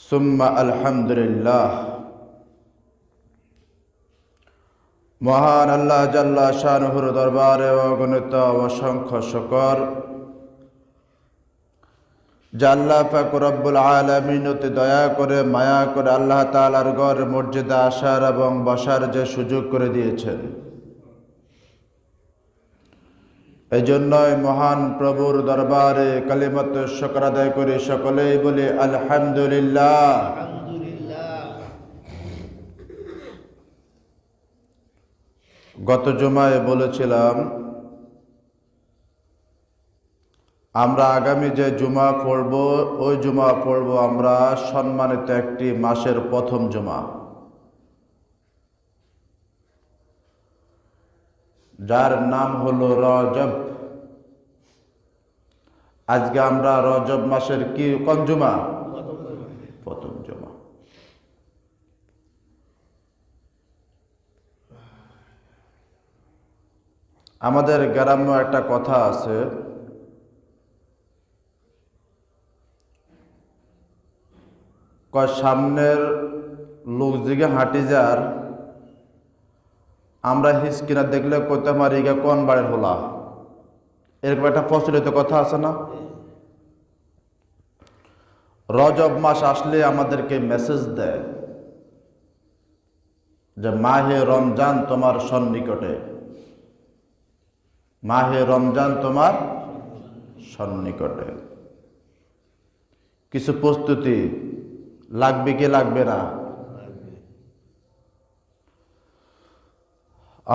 সুম্মা আলহামদুলিল্লাহ মহান আল্লাহ জাল্লা শাহনুর দরবারে অগণিত অসংখ্য শকর জাল্লা ফাকুরব্বুল আলমিনতে দয়া করে মায়া করে আল্লাহ তালার গড় মর্যাদা আসার এবং বসার যে সুযোগ করে দিয়েছেন এই জন্যই মহান প্রভুর দরবারে কালিমত শকর আদায় করে সকলেই বলি, আলহামদুলিল্লাহ। গত জমায় বলেছিলাম, আমরা আগামী যে জুমা পড়ব, ওই জুমা পড়ব আমরা সম্মানিত একটি মাসের প্রথম জুমা। যার নাম হলো রজব। আজকে আমরা রজব মাসের কি, কোন জুমা? প্রথম জুমা। আমাদের গ্রাম্য একটা কথা আছে। সামনের লোক দিকে হাঁটি যার আমরা হিসকিনা দেখলে কইতে পারি ইগা কোন বাড়ির হোলা। এরকম একটা প্রচলিত কথা আছে না? রজব মাস আসলে আমাদেরকে মেসেজ দেয় যে, মাহে রমজান তোমার সন্নিকটে। মাহে রমজান তোমার সন্নিকটে। কিছু প্রস্তুতি লাগবে কি লাগবে না?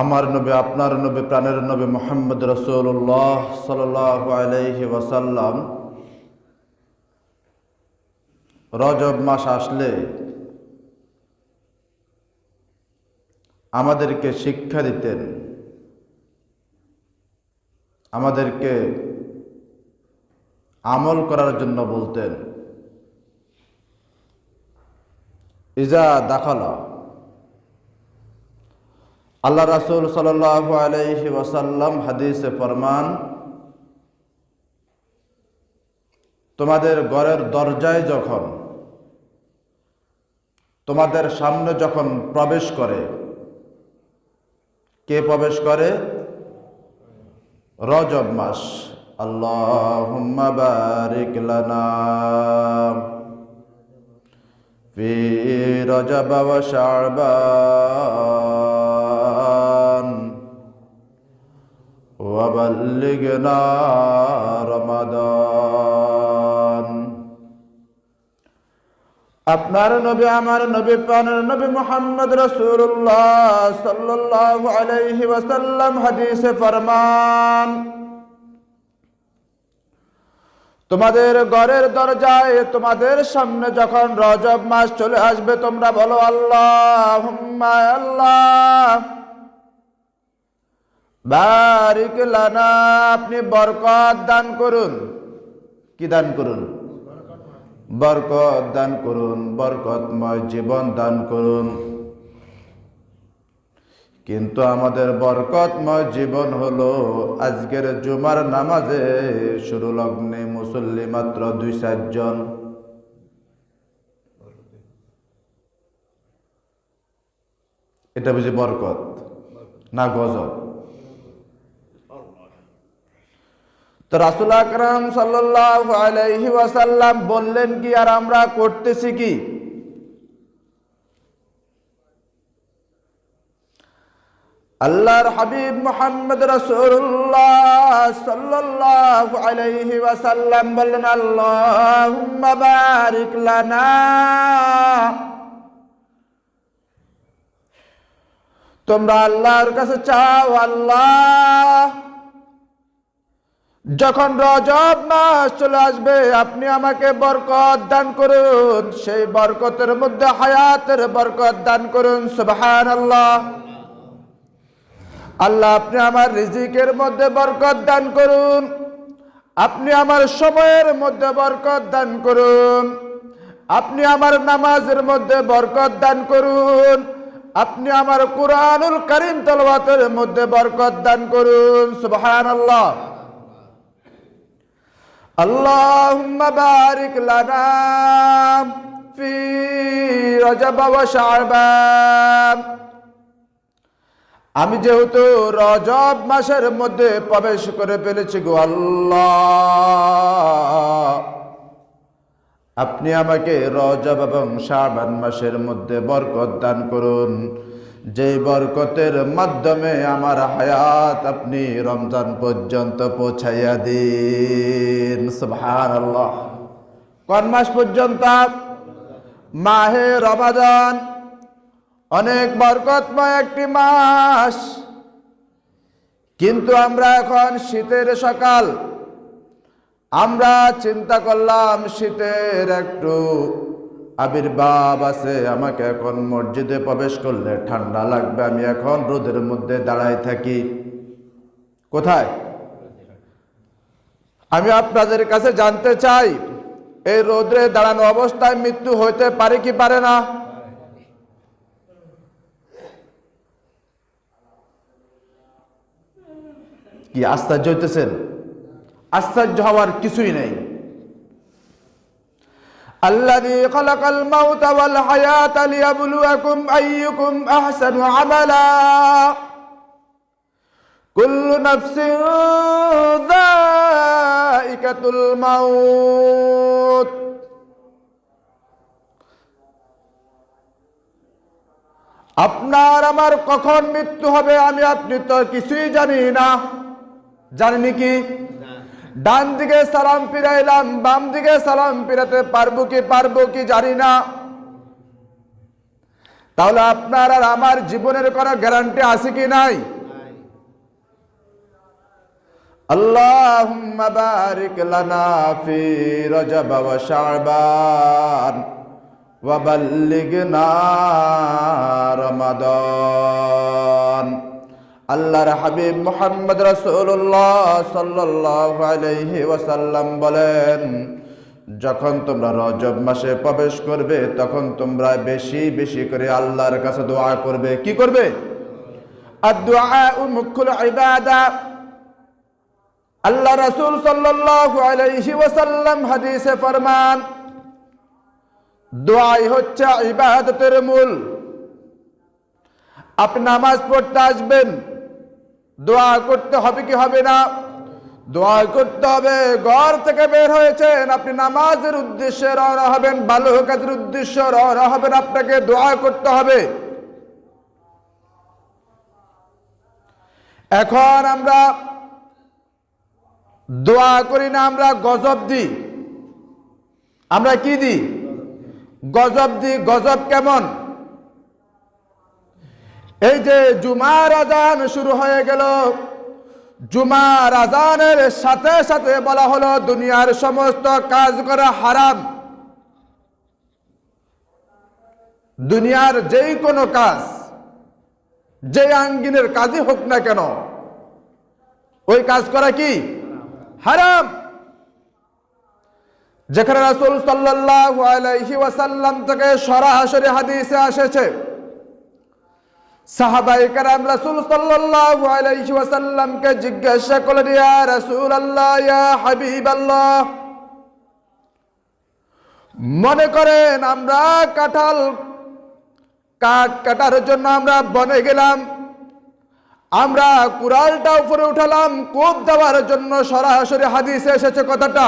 আমার নবী, আপনার নবী, প্রাণের নবী মোহাম্মদ রসুল্লাহ সাল আলহি ওয়াসাল্লাম। রজব মাস আসলে আমাদেরকে শিক্ষা দিতেন, আমাদেরকে আমল করার জন্য বলতেন। ইজা দাখালা আল্লাহ রাসুল সাল আলহি ওয়াসাল্লাম হাদিসে ফরমান তোমাদের ঘরের দরজায় যখন তোমাদের সামনে যখন প্রবেশ করে কে প্রবেশ করে রজব মাস আল্লাহ বারিক লানা في رجب وشعبان وبلغنا رمضان আপনার নবী আমার নবী প্রাণের নবী মোহাম্মদ রসুল্লাহ সাল্লাল্লাহু আলাইহি ওয়াসাল্লাম হাদিসে ফরমান তোমাদের ঘরের দরজায় তোমাদের সামনে যখন রজব মাস চলে আসবে তোমরা বলো আল্লাহ আল্লাহ বারিক আপনি বরকত দান করুন। কি দান করুন? বরকত দান করুন, বরকতময় জীবন দান করুন। কিন্তু আমাদের বরকতময় জীবন হলো আজকের জুমার নামাজে শুরু লগ্নে মুসল্লি মাত্র দুই চারজন এটা বুঝি বরকত না গজব? তো রাসুল আকরাম সাল্লাহ আলাইহি ওয়াসাল্লাম বললেন কি, আর আমরা করতেছি কি? আল্লাহর হাবিব মোহাম্মদ রসুল্লাহ সাল্লাহ আলাইহি ওয়াসাল্লাম বললেন, আল্লাহুম্মা বারিক লানা। তোমরা আল্লাহর কাছে চাও আল্লাহ। যখন রজব মাস চলে আসবে, আপনি আমাকে বরকত দান করুন। সেই বরকতের মধ্যে হায়াতের বরকত দান করুন। সুবহান আল্লাহ আল্লাহ আপনি আমার রিজিকের মধ্যে বরকত দান করুন। আপনি আমার সময়ের মধ্যে বরকত দান করুন। আপনি আমার নামাজের মধ্যে বরকত দান করুন। আপনি আমার কোরআনুল করিম তলবাতের মধ্যে বরকত দান করুন। সুবহান আল্লাহ আল্লাহুম্মা বারিক লানা في رجب وشعبان আমি যেহেতু রজব মাসের মধ্যে প্রবেশ করে ফেলেছি গো আল্লাহ আপনি আমাকে রজব এবং শাবান মাসের মধ্যে বরকত দান করুন যেই বরকতের মাধ্যমে আমার হায়াত আপনি রমজান পর্যন্ত পৌঁছাইয়া দিন। সুবহানাল্লাহ। কোন মাস পর্যন্ত? মাহে রমাদান। অনেক বরকতময় একটি মাস। কিন্তু আমরা এখন শীতের সকাল। আমরা চিন্তা করলাম শীতের একটু আবির্ভাব আছে, আমাকে এখন মসজিদে প্রবেশ করলে ঠান্ডা লাগবে, আমি এখন রোদের মধ্যে দাঁড়াই থাকি। কোথায়? আমি আপনাদের কাছে জানতে চাই, এই রোদ্রে দাঁড়ানো অবস্থায় মৃত্যু হইতে পারে কি পারে না? কি আশ্চর্য হইতেছেন? আশ্চর্য হওয়ার কিছুই নেই। الذي خلق الموت والحياة ليبلوكم أيكم أحسن عملا كل نفس ذائقة الموت আপনার আমার কখন মৃত্যু হবে আমি আপনি তো কিছুই জানি না জানেনি কি ডান দিকে সালাম ফিরাইলাম বাম দিকে সালাম ফিরাতে পারবো কি পারবো কি জানি না তাহলে আপনার আর আমার জীবনের কোনো গ্যারান্টি আছে কি নাই اللهم بارك لنا في رجب وشعبان وبلغنا رمضان আল্লাহর হাবিব মোহাম্মদ রসুল্লাহ সাল্লাহ আলহি ওয়াসাল্লাম বলেন, যখন তোমরা রজব মাসে প্রবেশ করবে, তখন তোমরা বেশি বেশি করে আল্লাহর কাছে দোয়া করবে। কি করবে? আল্লাহ রসুল সাল্লাল্লাহু আলাইহি ওয়াসাল্লাম হাদিসে ফরমান, দোয়াই হচ্ছে ইবাদতের মূল। আপনি নামাজ পড়তে আসবেন দোয়া করতে হবে কি হবে না? দোয়া করতে হবে, ঘর থেকে বের হয়েছেন, আপনি নামাজের উদ্দেশ্যে রওনা হবেন ভালো কাজের উদ্দেশ্যে রওনা হবেন, আপনাকে দোয়া করতে হবে। এখন আমরা দোয়া করি না, আমরা গজব দিই। আমরা কি দিই? গজব দিই, গজব কেমন? এই যে জুমার আজান শুরু হয়ে গেল। জুমার আজানের সাথে সাথে বলা হলো, দুনিয়ার সমস্ত কাজ করা হারাম। দুনিয়ার যেই কোনো কাজ যে আঙ্গিনের কাজই হোক না কেন, ওই কাজ করা কি? হারাম। যেখানে রাসূল সাল্লাল্লাহু আলাইহি ওয়াসাল্লাম থেকে সরাসরি হাদিসে এসেছে সাহাবাই জিজ্ঞাসা ইয়া হাবিবাল্লাহ। মনে করেন আমরা কাঁঠাল, কাঠ কাটার জন্য আমরা বনে গেলাম। আমরা কুড়ালটা উপরে উঠালাম, কোপ দেওয়ার জন্য সরাসরি হাদিসে এসেছে কথাটা।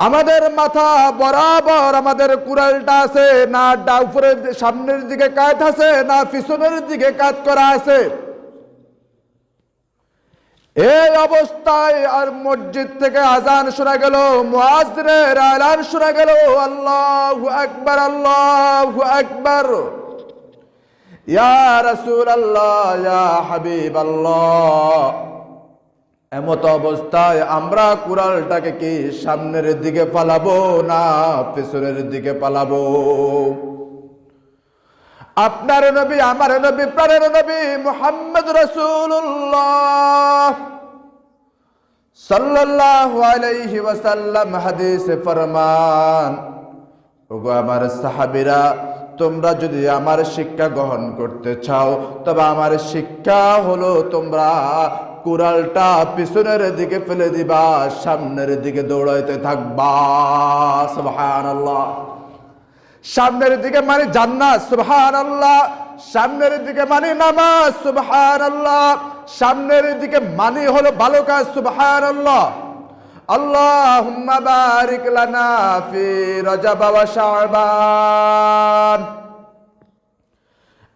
আমাদের মাথা বরাবর আমাদের কুড়ালটা আছে, না ডাউপুরের সামনের দিকে কাত আছে, না পিছনের দিকে কাত করা আছে। এই অবস্থায় আর মসজিদ থেকে আজান শোনা গেল, মুয়াজ্জিনের আলান শোনা গেল, আল্লাহু আকবার আল্লাহু আকবার। ইয়া রাসূলুল্লাহ, ইয়া হাবিবাল্লাহ। এমত অবস্থায় আমরা কুড়ালটাকে কি সামনের দিকে পালাবো না পেছনের দিকে পালাবো? আপনার নবী, আমার নবী, প্রাণের নবী মোহাম্মদ রসুল্লাহ সাল্লাল্লাহু আলাইহি ওয়াসাল্লাম হাদিসে ফরমান, ওগো আমার সাহাবীরা, তোমরা যদি আমার শিক্ষা গ্রহণ করতে চাও, তবে আমার শিক্ষা হলো তোমরা কুড়ালটা পিছনের দিকে ফেলে দিবা, সামনের দিকে দৌড়াইতে থাকবা। সামনের দিকে মানে জান্নাত, সুবহানাল্লাহ। সামনের দিকে মানে নামাজ, সুবহানাল্লাহ। সামনের দিকে মানে হলো ভালো কাজ, সুবহানাল্লাহ। আল্লাহুম্মা বারিক লানা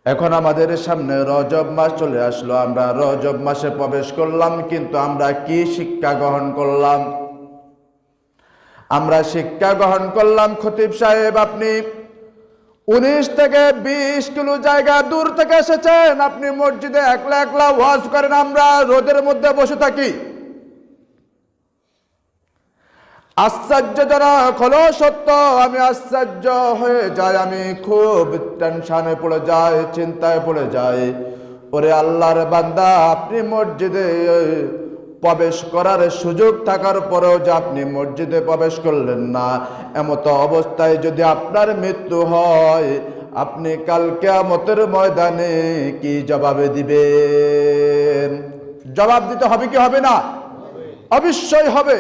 এখন আমাদের সামনে রজব মাস চলে আসলো, আমরা রজব মাসে প্রবেশ করলাম, কিন্তু আমরা কি শিক্ষা গ্রহণ করলাম? আমরা শিক্ষা গ্রহণ করলাম, খতিব সাহেব আপনি উনিশ থেকে বিশ কিলো জায়গা দূর থেকে এসেছেন, আপনি মসজিদে একলা একলা ওয়াজ করেন, আমরা রোদের মধ্যে বসে থাকি। আশ্চর্যজনক হলো সত্য, আমি আশ্চর্য হয়ে যাই, আমি খুব টেনশনে পড়ে যাই, চিন্তায় পড়ে যাই। ওরে আল্লাহর বান্দা, আপনি মসজিদে প্রবেশ করার সুযোগ থাকার পরেও যে আপনি মসজিদে প্রবেশ করলেন না, এমত অবস্থায় যদি আপনার মৃত্যু হয়, আপনি কালকে আমতের ময়দানে কি জবাবে দিবেন? জবাব দিতে হবে কি হবে না? অবশ্যই হবে।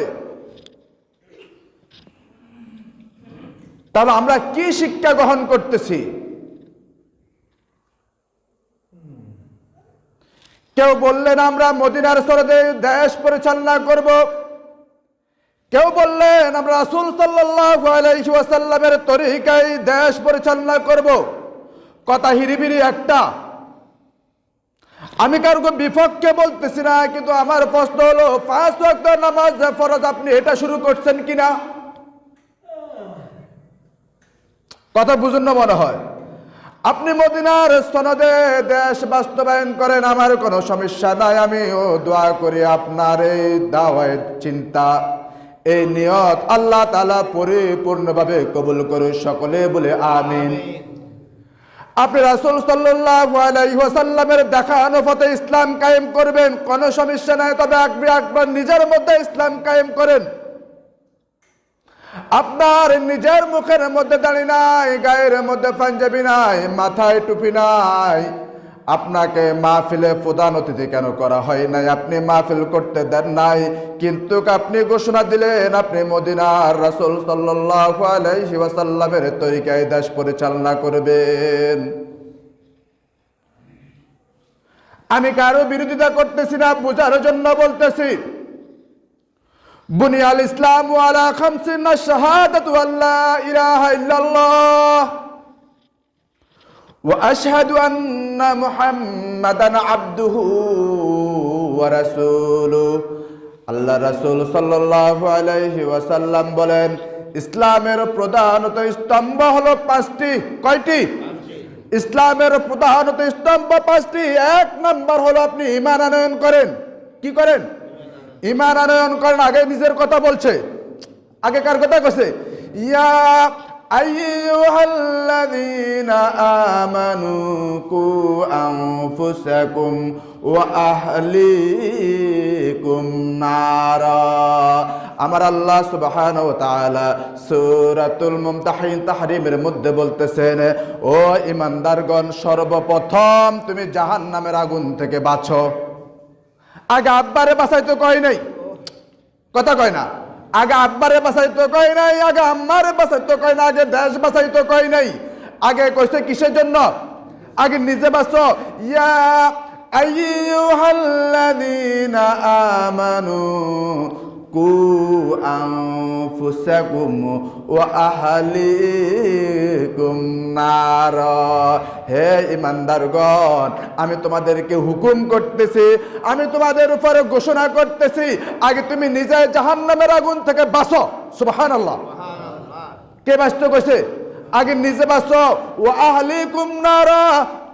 তাহলে আমরা কি শিক্ষা গ্রহণ করতেছি? কেউ বললেন, আমরা মদিনার সরদে দেশ পরিচালনা করব। কেউ বললেন, আমরা রাসূল সাল্লাল্লাহু আলাইহি তরিকায় দেশ পরিচালনা করব। কথা হিরিবিরি একটা। আমি কারও বিপক্ষে বলতেছি না, কিন্তু আমার প্রশ্ন হলো, পাঁচ নামাজ ফরজ আপনি এটা শুরু করছেন কিনা? কথা বুঝুন না মনে হয়। আপনি মদিনার সনদে দেশ বাস্তবায়ন করেন, আমার কোনো সমস্যা নাই, আমিও দোয়া করি আপনার এই দাওয়াত, চিন্তা, এই নিয়ত আল্লাহ তালা পরিপূর্ণভাবে কবুল করে সকলে, বলে আমিন। আপনি রাসুল ওয়াসাল্লামের দেখানো পথে ইসলাম কায়েম করবেন, কোনো সমস্যা নাই, তবে একবার নিজের মধ্যে ইসলাম কায়েম করেন। আপনার নিজের মুখের মধ্যে দাড়ি নাই, গায়ের মধ্যে পাঞ্জাবি নাই, মাথায় টুপি নাই। আপনাকে মাহফিলে প্রধান অতিথি কেন করা হয় নাই? আপনি মাহফিল করতে দেন নাই, কিন্তু আপনি ঘোষণা দিলেন, আপনি মদিনার রাসূল ওয়াসাল্লামের তরিকায় দেশ পরিচালনা করবেন। আমি কারও বিরোধিতা করতেছি না, বোঝার জন্য বলতেছি بني الإسلام على خمس الشهادة أن لا إله إلا الله وأشهد أن محمدا عبده ورسوله আল্লাহ রাসূল সাল্লাল্লাহু আলাইহি ওয়াসাল্লাম বলেন ইসলামের প্রধানত স্তম্ভ হলো পাঁচটি কয়টি ইসলামের প্রধানত স্তম্ভ পাঁচটি এক নম্বর হলো আপনি ঈমান আনয়ন করেন কি করেন ইমান আনয়ন করেন, আগে নিজের কথা বলছে। আগে কার কথা কছে ইয়া আইয়ুহাল্লাযীনা আমানু কু আনফুসাকুম ওয়া আহলিকুম নারা। আমার আল্লাহ সুবহানাহু ওয়া তাআলা সূরাতুল মুমতাহিন তাহরিমের মধ্যে বলতেছেন, ও ইমানদারগণ, সর্বপ্রথম তুমি জাহান্নামের আগুন থেকে বাঁচো। আগে আব্বারে বাসাইতে কয় নাই? কথা কয় না। আগে আব্বারে বাসাইতে কয় নাই, আগে আম্মারে বাসাইতে কয় না, আগে দেশ বাসাইতে কয় নাই। আগে কইছে কিসের জন্য? আগে নিজে বাঁচো ইয়া আইয়ুহাল্লাযীনা আমানু কু আনফুসাকুম ওয়া আহলিকুম নার হে ইমানদারগণ আমি তোমাদেরকে হুকুম করতেছি আমি তোমাদের উপরে ঘোষণা করতেছি আগে তুমি নিজে জাহান্নামের আগুন থেকে বাঁচো। সুবহানাল্লাহ। কে বাঁচতে কইছে? আগে নিজে বাঁচো। ও আহলিকুম নারা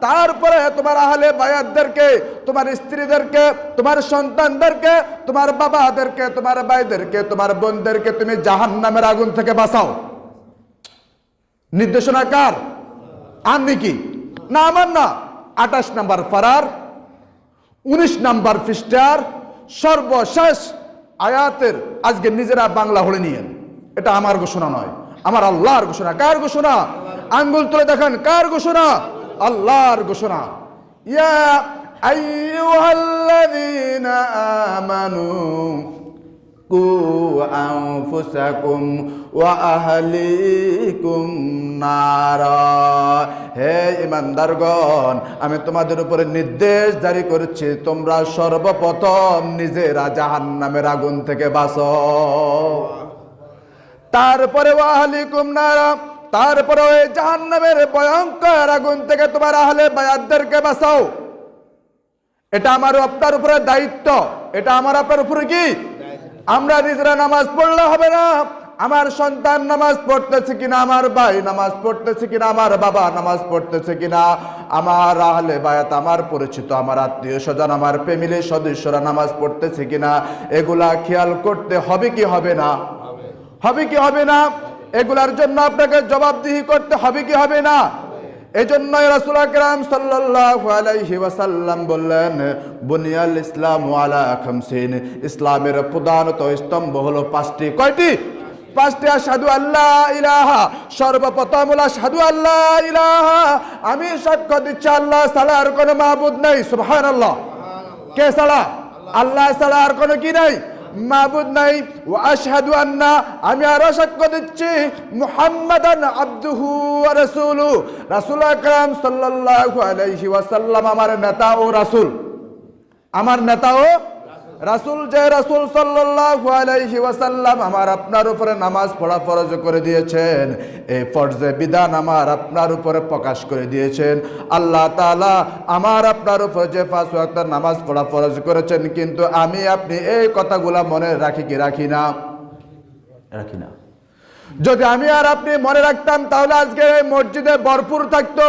তারপরে তোমার আহলে বায়াতদেরকে, তোমার স্ত্রীদেরকে, তোমার সন্তানদেরকে, তোমার বাবাদেরকে, তোমার ভাইদেরকে, তোমার বোনদেরকে তুমি জাহান্নামের আগুন থেকে বাঁচাও। নির্দেশনা কার? আমি কি? না, আমার না। আঠাশ নাম্বার ফারার, উনিশ নাম্বার ফিস্টার সর্বশেষ আয়াতের আজকে নিজেরা বাংলা হলে নিয়েন এটা আমার ঘোষণা নয়, আমার আল্লাহর ঘোষণা। কার ঘোষণা? আঙ্গুল তুলে দেখেন, কার ঘোষণা? আল্লাহর ঘোষণা। ইয়া আইয়ুহাল্লাযীনা আমানু কু আনফুসাকুম ওয়া আহলিকুম নারা। হে ইমানদারগণ আমি তোমাদের উপরে নির্দেশ জারি করছি, তোমরা সর্বপ্রথম নিজেরা জাহান্নামের আগুন থেকে বাঁচো। তারপরে ওয়াহলিকুম নারা তারপরে ওই জাহান্নামের ভয়ঙ্কর আগুন থেকে তোমার আহলে বায়াতদেরকে বাঁচাও। এটা আমার আপনার উপরে দায়িত্ব। এটা আমার আপনার উপরে কি? আমরা নিজেরা নামাজ পড়লে হবে না। আমার সন্তান নামাজ পড়তেছে কিনা, আমার ভাই নামাজ পড়তেছে কিনা, আমার বাবা নামাজ পড়তেছে কিনা, আমার আহলে বায়াত, আমার পরিচিত, আমার আত্মীয় স্বজন, আমার ফ্যামিলির সদস্যরা নামাজ পড়তেছে কিনা, এগুলা খেয়াল করতে হবে কি হবে না? হবে কি হবে না? এগুলার জন্য আপনাকে জবাবদিহি করতে হবে কি হবে না? এজন্য রাসূল আকরাম সাল্লাল্লাহু আলাইহি ওয়াসাল্লাম বললেন, বুনিয়াল ইসলাম আলা খামসিন। ইসলামের প্রধানত স্তম্ভ হলো পাঁচটি। কয়টি? পাঁচটি, আশহাদু আল্লাহ ইলাহা। সর্বপ্রথম হলো, আশহাদু আল্লাহ ইলাহা। আমি সাক্ষ্য দিচ্ছি, আল্লাহ ছাড়া আর কোনো মাবুদ নাই। সুবহানাল্লাহ। কে ছাড়া? আল্লাহ ছাড়া আর কোনো কি নাই? মাবুদ নাই। ও আশহাদু আন্না, আমি আরও সাক্ষ্য দিচ্ছি, মুহাম্মাদান আব্দুহু ওয়া রাসূলু। রাসূল আকরাম সাল্লাল্লাহু আলাইহি ওয়াসাল্লাম আমার নেতা ও রাসূল। আমার নেতা ও রাসূল যে রাসূল সাল্লাল্লাহু আলাইহি ওয়াসাল্লাম আমার আপনার উপরে নামাজ পড়া ফরজ করে দিয়েছেন। এই ফরজে বিধান আমার আপনার উপরে প্রকাশ করে দিয়েছেন। আল্লাহ তাআলা আমার আপনার উপরে যে পাঁচ ওয়াক্ত নামাজ পড়া ফরজ করেছেন, কিন্তু আমি আপনি এই কথাগুলা মনে রাখি কি রাখি না? রাখি না। যদি আমি আর আপনি মনে রাখতাম, তাহলে আজকে এই মসজিদে ভরপুর থাকতো।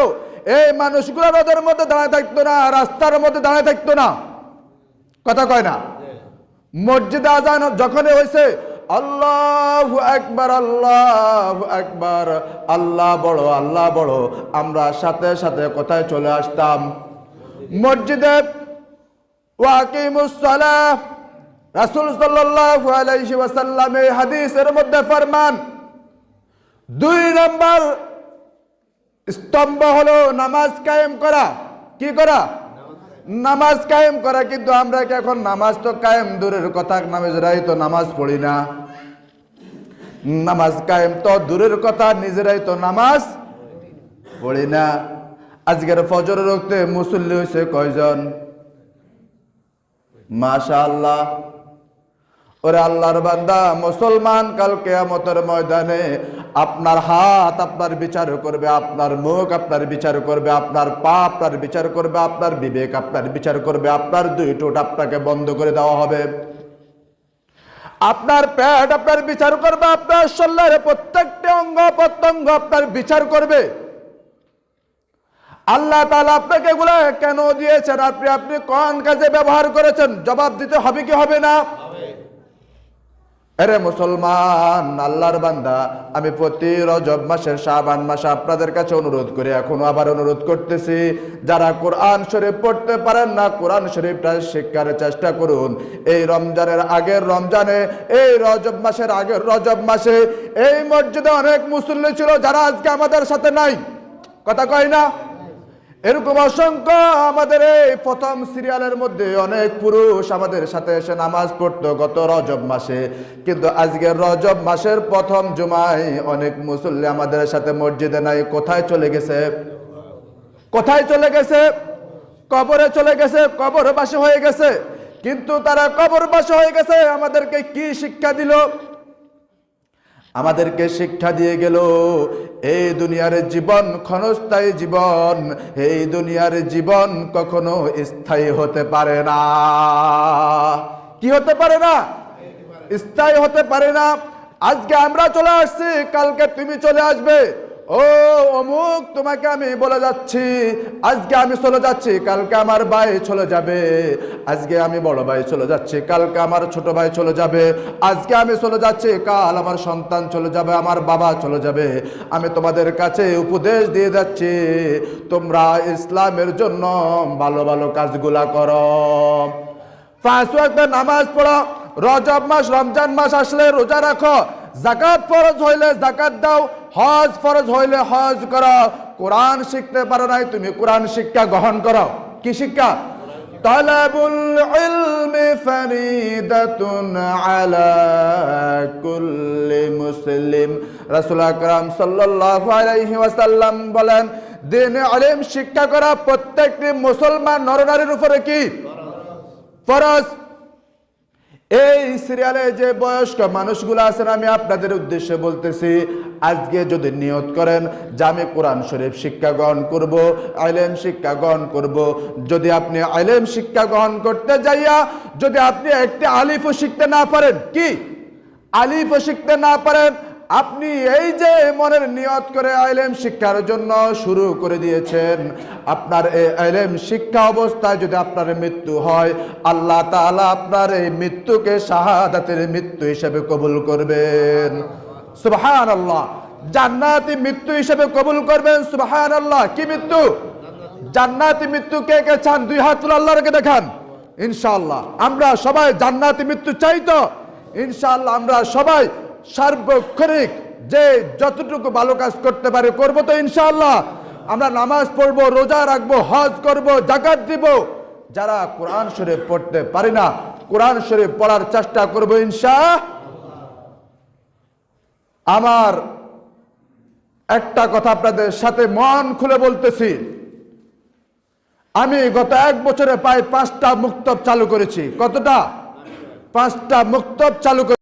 এই মানুষগুলো রোদের মধ্যে দাঁড়ায় থাকতো না, রাস্তার মধ্যে দাঁড়ায় থাকতো না। কথা কয় না? মসজিদে আজান যখনই হয়েছে আল্লাহ একবার আল্লাহ একবার আল্লাহ বড় আল্লাহ বড়, আমরা সাথে সাথে কোথায় চলে আসতাম? মসজিদে ওয়াকিমুসসালাহ রাসূল সাল্লাল্লাহু আলাইহি ওয়াসাল্লাম এই হাদিসের মধ্যে ফরমান, দুই নম্বর স্তম্ভ হলো নামাজ কায়েম করা। কি করা? নামাজ কায়েম করা, কিন্তু আমরা কি এখন নামাজ তো কায়েম? দূরের কথা নামাজরাই তো নামাজ পড়ি না। নামাজ কায়েম তো দূরের কথা, নিজেরাই তো নামাজ পড়ি না। আজকের ফজর রক্তে মুসল্লি হয়েছে কয়জন? মাশা আল্লাহ ওরে আল্লাহর বান্দা, মুসলমান কাল কেয়ামতের ময়দানে আপনার হাত আপনার বিচার করবে, আপনার মুখ আপনার বিচার করবে, আপনার পা আপনার বিচার করবে, আপনার বিবেক আপনার বিচার করবে, আপনার দুই টোট আপনাকে বন্ধ করে দেওয়া হবে। আপনার পেট আপনার বিচার করবে, আপনার শরীরের প্রত্যেকটি অঙ্গ প্রত্যঙ্গ আপনার বিচার করবে। আল্লাহ তাআলা আপনাকে এগুলো কেন দিয়েছেন? আপনি আপনি কোন কাজে ব্যবহার করেছেন? জবাব দিতে হবে কি হবে না? আরে মুসলমান, আল্লাহর বান্দা, আমি প্রতি রজব মাসের শাবান মাসে আপনাদের কাছে অনুরোধ করি এখনও আবার অনুরোধ করতেছি, যারা কোরআন শরীফ পড়তে পারেন না, কোরআন শরীফটা শিক্ষার চেষ্টা করুন। এই রমজানের আগের রমজানে, এই রজব মাসের আগের রজব মাসে, এই মসজিদে অনেক মুসল্লি ছিল যারা আজকে আমাদের সাথে নাই। কথা কয় না? এরকম অসংখ্য আমাদের এই প্রথম সিরিয়ালের মধ্যে অনেক পুরুষ আমাদের সাথে এসে নামাজ পড়তো গত রজব মাসে। কিন্তু আজকের রজব মাসের প্রথম জুমায় অনেক মুসল্লি আমাদের সাথে মসজিদে নাই, কোথায় চলে গেছে? কোথায় চলে গেছে? কবরে চলে গেছে কবর বাসে হয়ে গেছে। কিন্তু তারা কবর বাসে হয়ে গেছে, আমাদেরকে কি শিক্ষা দিল? আমাদেরকে শিক্ষা দিয়ে গেল, এই দুনিয়ার জীবন ক্ষণস্থায়ী জীবন, এই দুনিয়ার জীবন কখনো স্থায়ী হতে পারে না। কি হতে পারে না? স্থায়ী হতে পারে না। আজকে আমরা চলে আসছি, কালকে তুমি চলে আসবে। ও, অমুক, তোমাকে আমি বলে যাচ্ছি। আজকে আমি চলে যাচ্ছি, কালকে আমার ভাই চলে যাবে। আজকে আমি বড় ভাই চলে যাচ্ছি, কালকে আমার ছোট ভাই চলে যাবে। আজকে আমি চলে যাচ্ছি, কাল আমার সন্তান চলে যাবে, আমার বাবা চলে যাবে। আমি তোমাদের কাছে উপদেশ দিয়ে যাচ্ছি, তোমরা ইসলামের জন্য ভালো ভালো কাজগুলা করো। ওয়াক্ত নামাজ পড়ো, রজব মাস, রমজান মাস আসলে রোজা রাখো। জাকাত ফরজ হইলে জাকাত দাও, হজ ফরজ হইলে হজ করো। কোরআন শিখতে পারো নাই, তুমি কোরআন শিক্ষা গ্রহণ করো। কি শিক্ষা? তালাবুল ইলমি ফরিদাতুন আলা কুল্লি মুসলিম। রাসূল আকরাম সাল্লাল্লাহু আলাইহি বলেন, দিন আলেম শিক্ষা করা প্রত্যেকটি মুসলমান নরনারীর উপরে কি? ফরজ। এই সিরিয়ালে যে বয়স্ক মানুষগুলো আছেন আমি আপনাদের উদ্দেশ্যে বলতেছি, আজকে যদি নিয়ত করেন যে আমি কোরআন শরীফ শিক্ষা গ্রহণ করব আইলেম শিক্ষা গ্রহণ করব। যদি আপনি আইলেম শিক্ষা গ্রহণ করতে যাইয়া, যদি আপনি একটি আলিফও শিখতে না পারেন, কি? আলিফও শিখতে না পারেন আপনি এই যে মনের নিয়ত করে আইলেম শিক্ষার জন্য শুরু করে দিয়েছেন, আপনার এই আইলেম শিক্ষা অবস্থায় যদি আপনার মৃত্যু হয়, আল্লাহ তাআলা আপনার এই মৃত্যুকে শাহাদাতের মৃত্যু হিসেবে কবুল করবেন। সুবহান আল্লাহ জান্নাতি মৃত্যু হিসেবে কবুল করবেন সুবহান আল্লাহ কি মৃত্যু? জান্নাতি মৃত্যু কে কে চান? দুই হাত তুলে আল্লাহকে দেখান। ইনশাআল্লাহ। আমরা সবাই জান্নাতি মৃত্যু চাই তো? ইনশাআল্লাহ আমরা সবাই সার্বক্ষণিক যে যতটুকু ভালো কাজ করতে পারে করব তো ইনশাআল্লাহ। আমরা নামাজ পড়ব, রোজা রাখব, হজ করব, জাকাত দিব। যারা কোরআন শরীফ পড়তে পারি না, কোরআন শরীফ পড়ার চেষ্টা করব ইনশা আমার একটা কথা আপনাদের সাথে মন খুলে বলতেছি। আমি গত এক বছরে প্রায় পাঁচটা মুক্তব চালু করেছি। কতটা? পাঁচটা মুক্তব চালু করে